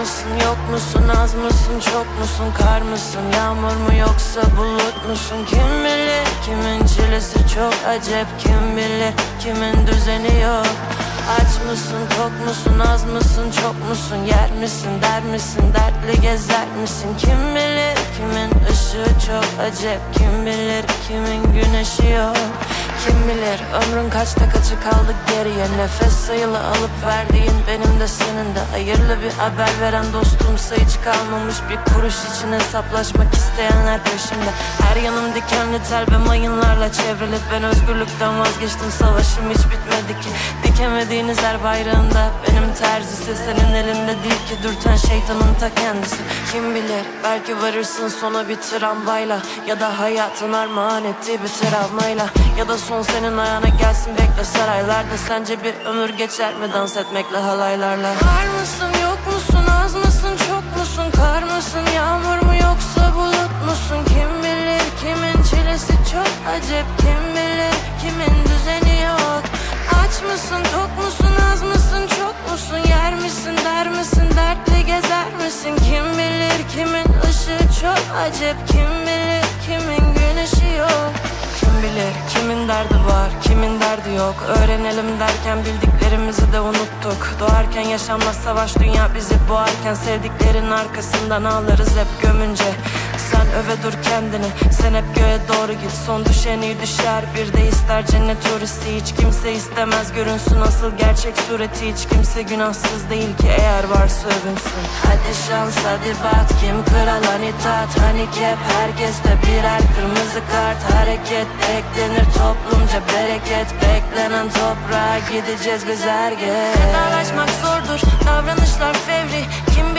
mısın yok musun az mısın çok musun kar mısın yağmur mu yoksa bulut musun? Kim bilir kimin çilesi çok acep kim bilir kimin düzeni yok? Aç mısın tok musun az mısın çok musun yer misin der misin dertli gezer misin? Kim bilir kimin ışığı çok acep kim bilir kimin güneşi yok kim bilir ömrün kaçta kaçı kaldı geriye? Nefes sayılı alıp verdiğin benim de senin de. Hayırlı bir haber veren dostum sayıcı kalmamış Bir kuruş için hesaplaşmak isteyenler peşimde. Her yanım dikenli tel ve mayınlarla çevrili Ben özgürlükten vazgeçtim savaşım hiç bitmedi ki. Dikemediğiniz her bayrağında benim terzisi Senin elinde değil ki dürten şeytanın ta kendisi. Kim bilir belki varırsın sona bir tramvayla Ya da hayatın armağan ettiği bir travmayla Ya da son senin ayağına gelsin bekle saraylarda. Sence bir ömür geçer mi dans etmekle halaylarla? Var mısın yok musun az mısın çok musun? Kar mısın yağmur mu yoksa bulut musun? Kim bilir kimin çilesi çok acep? Kim bilir kimin düzeni yok? Aç mısın tok musun az mısın çok musun? Yer misin der misin dertli gezer misin? Kim bilir kimin ışığı çok acep? Kim bilir kimin güneşi yok bilir kimin derdi var kimin derdi yok. Öğrenelim derken bildiklerimizi de unuttuk. Doğarken yaşanmaz savaş dünya bizi boğarken Sevdiklerin arkasından ağlarız hep gömünce Sen öve dur kendini. Sen hep göğe doğru git. Son düşen iyi düşer. Bir de ister cennet turisti. Hiç kimse istemez. Görünsün asıl gerçek sureti. Hiç kimse günahsız değil ki. Eğer varsa övünsün. Hadi şans hadi bat. Kim kralan itaat? Hani kep? Herkeste birer kırmızı kart. Hareket beklenir toplumca. Bereket Beklenen toprağa gideceğiz biz her gün. Vedalaşmak zordur. Davranışlar fevri. Kim